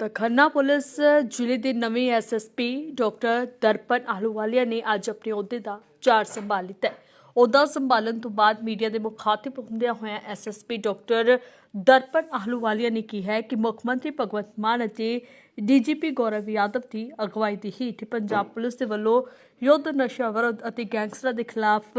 ਤਾਂ ਖੰਨਾ ਪੁਲਿਸ ਜ਼ਿਲ੍ਹੇ ਦੇ ਨਵੇਂ ਐਸਐਸਪੀ ਡਾਕਟਰ ਦਰਪਨ ਆਹਲੂਵਾਲੀਆ ਨੇ ਅੱਜ ਆਪਣੇ ਅਹੁਦੇ ਦਾ ਚਾਰ ਸੰਭਾਲ ਲਿੱਤਾ ਹੈ। ਅਹੁਦਾ ਸੰਭਾਲਣ ਤੋਂ ਬਾਅਦ ਮੀਡੀਆ ਦੇ ਮੁਖਾਤਿਬ ਹੁੰਦਿਆਂ ਹੋਇਆਂ ਐਸਐਸਪੀ ਡਾਕਟਰ ਦਰਪਨ ਆਹਲੂਵਾਲੀਆ ਨੇ ਕਿਹਾ ਕਿ ਮੁੱਖ ਮੰਤਰੀ ਭਗਵੰਤ ਮਾਨ ਅਤੇ ਡੀਜੀਪੀ ਗੌਰਵ ਯਾਦਵ ਦੀ ਅਗਵਾਈ ਦੀ ਹੇਠ ਪੰਜਾਬ ਪੁਲਿਸ ਦੇ ਵੱਲੋਂ ਯੁੱਧ, ਨਸ਼ਾ ਵਿਰੁੱਧ ਅਤੇ ਗੈਂਗਸਟਰਾਂ ਦੇ ਖਿਲਾਫ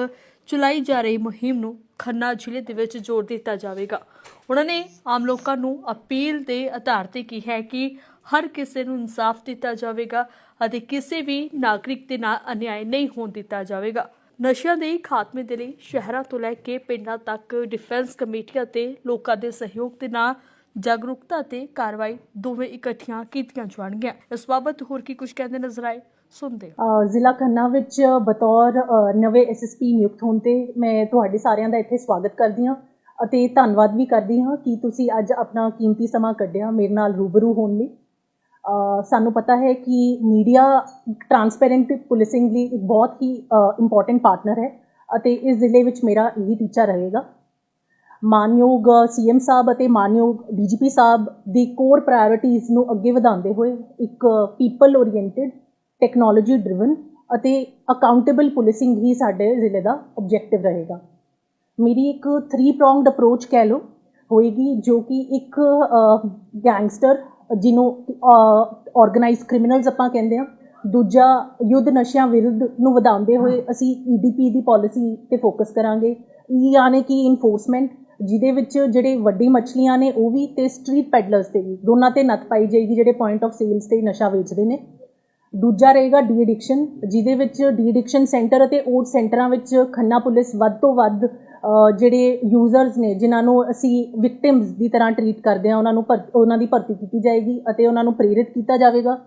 ਚਲਾਈ ਜਾ ਰਹੀ ਮੁਹਿੰਮ ਨੂੰ ਖੰਨਾ ਜ਼ਿਲ੍ਹੇ ਦੇ ਵਿੱਚ ਜ਼ੋਰ ਦਿੱਤਾ ਜਾਵੇਗਾ। ਉਹਨਾਂ ਨੇ ਆਮ ਲੋਕਾਂ ਨੂੰ ਅਪੀਲ ਦੇ ਆਧਾਰ ਤੇ ਕੀ ਹੈ ਕਿ ਹਰ ਕਿਸੇ ਨੂੰ ਇਨਸਾਫ ਦਿੱਤਾ ਜਾਵੇਗਾ ਅਤੇ ਕਿਸੇ ਵੀ ਨਾਗਰਿਕ ਦੇ ਨਾਲ ਅਨਿਆਏ ਨਹੀਂ ਹੋਣ ਦਿੱਤਾ ਜਾਵੇਗਾ। ਨਸ਼ਿਆਂ ਦੇ ਖਾਤਮੇ ਦੇ ਲਈ ਸ਼ਹਿਰਾਂ ਤੋਂ ਲੈ ਕੇ ਪਿੰਡਾਂ ਤੱਕ ਡਿਫੈਂਸ ਕਮੇਟੀਆਂ ਤੇ ਲੋਕਾਂ ਦੇ ਸਹਿਯੋਗ ਦੇ ਨਾਲ ਜਾਗਰੂਕਤਾ ਤੇ ਕਾਰਵਾਈ ਦੋਵੇਂ ਇਕੱਠੀਆਂ ਕੀਤੀਆਂ ਜਾਣਗੀਆਂ। ਇਸ ਬਾਬਤ ਹੋਰ ਕੀ ਕੁਝ ਕਹਿੰਦੇ ਨਜ਼ਰ ਆਏ ਸੁਣਦੇ ਜ਼ਿਲ੍ਹਾ ਖੰਨਾ ਵਿੱਚ ਬਤੌਰ ਅ, ਨਵੇਂ ਐਸਐਸਪੀ ਨਿਯੁਕਤ ਹੋਣ ਤੇ ਮੈਂ ਤੁਹਾਡੇ ਸਾਰਿਆਂ ਦਾ ਇੱਥੇ ਸਵਾਗਤ ਕਰਦੀ ਹਾਂ ਅਤੇ ਧੰਨਵਾਦ ਵੀ ਕਰਦੀ ਹਾਂ ਕਿ ਤੁਸੀਂ ਅੱਜ ਆਪਣਾ ਕੀਮਤੀ ਸਮਾਂ ਕੱਢਿਆ ਮੇਰੇ ਨਾਲ ਰੂਬਰੂ ਹੋਣ ਲਈ। ਸਾਨੂੰ ਪਤਾ ਹੈ ਕਿ ਮੀਡੀਆ ਟਰਾਂਸਪੇਰੈਂਟ ਪੁਲਿਸਿੰਗ ਲਈ ਇੱਕ ਬਹੁਤ ਹੀ ਇੰਪੋਰਟੈਂਟ ਪਾਰਟਨਰ ਹੈ ਅਤੇ ਇਸ ਜ਼ਿਲ੍ਹੇ ਵਿੱਚ ਮੇਰਾ ਇਹੀ ਟੀਚਾ ਰਹੇਗਾ। ਮਾਨਯੋਗ ਸੀਐਮ ਸਾਹਿਬ ਅਤੇ ਮਾਨਯੋਗ ਡੀਜੀਪੀ ਸਾਹਿਬ ਦੀ ਕੋਰ ਪ੍ਰਾਇੋਰਟੀਜ਼ ਨੂੰ ਅੱਗੇ ਵਧਾਉਂਦੇ ਹੋਏ ਇੱਕ ਪੀਪਲ ਓਰੀਐਂਟਡ ਟੈਕਨੋਲੋਜੀ ਡਰਿਵਨ ਅਤੇ ਅਕਾਊਂਟੇਬਲ ਪੁਲਿਸਿੰਗ ਹੀ ਸਾਡੇ ਜ਼ਿਲ੍ਹੇ ਦਾ ਆਬਜੈਕਟਿਵ ਰਹੇਗਾ। ਮੇਰੀ ਇੱਕ 3 ਪ੍ਰੋਂਗਡ ਅਪਰੋਚ ਕਹਿ ਲਓ ਹੋਏਗੀ ਜੋ ਕਿ ਇੱਕ ਗੈਂਗਸਟਰ ਜਿਹਨੂੰ ਆਰਗੇਨਾਈਜ਼ ਕ੍ਰਿਮੀਨਲਸ ਆਪਾਂ ਕਹਿੰਦੇ ਆ ਦੂਜਾ ਯੁੱਧ ਨਸ਼ਿਆਂ ਵਿਰੁੱਧ ਨੂੰ ਵਧਾਉਂਦੇ ਹੋਏ ਅਸੀਂ ਈਡੀਪੀ ਦੀ ਪਾਲਿਸੀ ਤੇ ਫੋਕਸ ਕਰਾਂਗੇ। ਈ ਯਾਨੀ ਕਿ ਇਨਫੋਰਸਮੈਂਟ ਜਿਹਦੇ ਵਿੱਚ ਜਿਹੜੇ ਵੱਡੀ ਮੱਛਲੀਆਂ ਨੇ ਉਹ ਵੀ ਤੇ ਸਟਰੀਟ ਪੈਡਲਰਸ ਤੇ ਵੀ ਦੋਨਾਂ ਤੇ ਨੱਥ ਪਾਈ ਜਾਏਗੀ ਜਿਹੜੇ ਪੁਆਇੰਟ ਆਫ ਸੇਲਸ ਤੇ ਨਸ਼ਾ ਵੇਚਦੇ ਨੇ। ਦੂਜਾ ਰਹੇਗਾ ਡੀ ਐਡਿਕਸ਼ਨ ਜਿਹਦੇ ਵਿੱਚ ਡੀ ਐਡਿਕਸ਼ਨ ਸੈਂਟਰ ਅਤੇ ਓਟ ਸੈਂਟਰਾਂ ਵਿੱਚ ਖੰਨਾ ਪੁਲਿਸ ਵੱਧ ਤੋਂ ਵੱਧ ਜਿਹੜੇ ਯੂਜ਼ਰਸ ਨੇ ਜਿਨ੍ਹਾਂ ਨੂੰ ਅਸੀਂ ਵਿਕਟਿਮਸ ਦੀ ਤਰ੍ਹਾਂ ਟਰੀਟ ਕਰਦੇ ਹਾਂ ਉਹਨਾਂ ਨੂੰ ਭਰ- ਉਹਨਾਂ ਦੀ ਭਰਤੀ ਕੀਤੀ ਜਾਏਗੀ ਅਤੇ ਉਹਨਾਂ ਨੂੰ ਪ੍ਰੇਰਿਤ ਕੀਤਾ ਜਾਵੇਗਾ।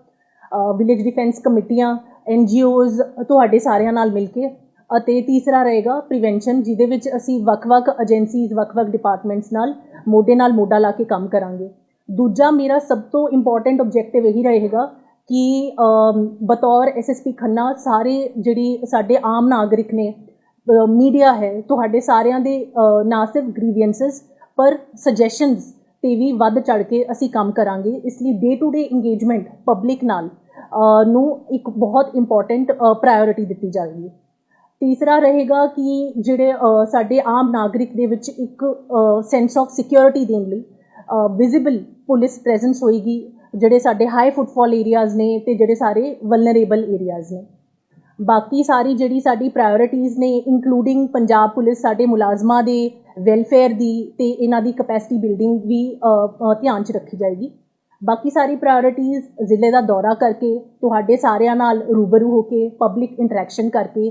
ਵਿਲੇਜ ਡਿਫੈਂਸ ਕਮੇਟੀਆਂ ਐਨਜੀਓਜ਼ ਤੁਹਾਡੇ ਸਾਰਿਆਂ ਨਾਲ ਮਿਲ ਕੇ ਅਤੇ ਤੀਸਰਾ ਰਹੇਗਾ ਪ੍ਰੀਵੈਂਸ਼ਨ ਜਿਹਦੇ ਵਿੱਚ ਅਸੀਂ ਵੱਖ-ਵੱਖ ਏਜੰਸੀਜ਼ ਵੱਖ-ਵੱਖ ਡਿਪਾਰਟਮੈਂਟਸ ਨਾਲ ਮੋਢੇ ਨਾਲ ਮੋਢਾ ਲਾ ਕੇ ਕੰਮ ਕਰਾਂਗੇ। ਦੂਜਾ ਮੇਰਾ ਸਭ ਤੋਂ ਇੰਪੋਰਟੈਂਟ ਆਬਜੈਕਟਿਵ ਇਹੀ ਰਹੇਗਾ ਕਿ ਅਮ, ਬਤੌਰ ਐਸਐਸਪੀ ਖੰਨਾ ਸਾਰੇ ਜਿਹੜੀ ਸਾਡੇ ਆਮ ਨਾਗਰਿਕ ਨੇ ਮੀਡੀਆ ਹੈ, ਤੁਹਾਡੇ ਸਾਰਿਆਂ ਦੇ ਨਾ ਸਿਰਫ ਗ੍ਰੀਵੈਂਸਸ ਪਰ ਸੁਜੈਸ਼ਨਸ ਤੇ ਵੀ ਵੱਧ ਚੜ ਕੇ ਅਸੀਂ ਕੰਮ ਕਰਾਂਗੇ। ਇਸ ਲਈ day to day engagement public ਨਾਲ ਨੂੰ ਇੱਕ ਬਹੁਤ ਇੰਪੋਰਟੈਂਟ ਪ੍ਰਾਇੋਰਿਟੀ ਦਿੱਤੀ ਜਾਵੇਗੀ। ਤੀਸਰਾ ਰਹੇਗਾ ਕਿ ਜਿਹੜੇ ਸਾਡੇ ਆਮ ਨਾਗਰਿਕ ਦੇ ਵਿੱਚ ਇੱਕ ਸੈਂਸ ਆਫ ਸਿਕਿਉਰਿਟੀ ਦੇਣ ਲਈ ਵਿਜ਼ੀਬਲ ਪੁਲਿਸ ਪ੍ਰੈਜ਼ੈਂਸ ਹੋਏਗੀ, ਜਿਹੜੇ ਸਾਡੇ ਹਾਈ ਫੁੱਟਫਾਲ ਏਰੀਆਜ਼ ਨੇ ਤੇ ਜਿਹੜੇ ਸਾਰੇ ਵਲਨਰੇਬਲ ਏਰੀਆਜ਼ ਨੇ। ਬਾਕੀ ਸਾਰੀ ਜਿਹੜੀ ਸਾਡੀ ਪ੍ਰਾਇੋਰਟੀਜ਼ ਨੇ ਇਨਕਲੂਡਿੰਗ ਪੰਜਾਬ ਪੁਲਿਸ ਸਾਡੇ ਮੁਲਾਜ਼ਮਾਂ ਦੇ ਵੈਲਫੇਅਰ ਦੀ ਤੇ ਇਹਨਾਂ ਦੀ ਕਪੈਸਿਟੀ ਬਿਲਡਿੰਗ ਵੀ ਧਿਆਨ 'ਚ ਰੱਖੀ ਜਾਏਗੀ। ਬਾਕੀ ਸਾਰੀ ਪ੍ਰਾਇੋਰਟੀਜ਼ ਜ਼ਿਲ੍ਹੇ ਦਾ ਦੌਰਾ ਕਰਕੇ ਤੁਹਾਡੇ ਸਾਰਿਆਂ ਨਾਲ ਰੂਬਰੂ ਹੋ ਕੇ ਪਬਲਿਕ ਇੰਟਰੈਕਸ਼ਨ ਕਰਕੇ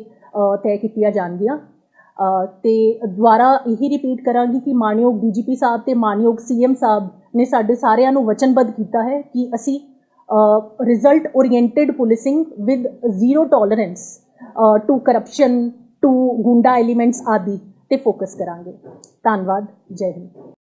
ਤੈਅ ਕੀਤੀਆਂ ਜਾਣਗੀਆਂ। ਅ, ਤੇ ਦੁਬਾਰਾ ਇਹੀ ਰਿਪੀਟ ਕਰਾਂਗੀ ਕਿ ਮਾਨਯੋਗ ਡੀਜੀਪੀ ਸਾਹਿਬ ਤੇ ਮਾਨਯੋਗ ਸੀਐਮ ਸਾਹਿਬ ਨੇ ਸਾਡੇ ਸਾਰਿਆਂ ਨੂੰ ਵਚਨਬੱਧ ਕੀਤਾ ਹੈ ਕਿ ਅਸੀਂ result oriented policing with zero tolerance to corruption to goonda elements ਆਦਿ ਤੇ ਫੋਕਸ ਕਰਾਂਗੇ ਧੰਨਵਾਦ ਜੈ ਹਿੰਦ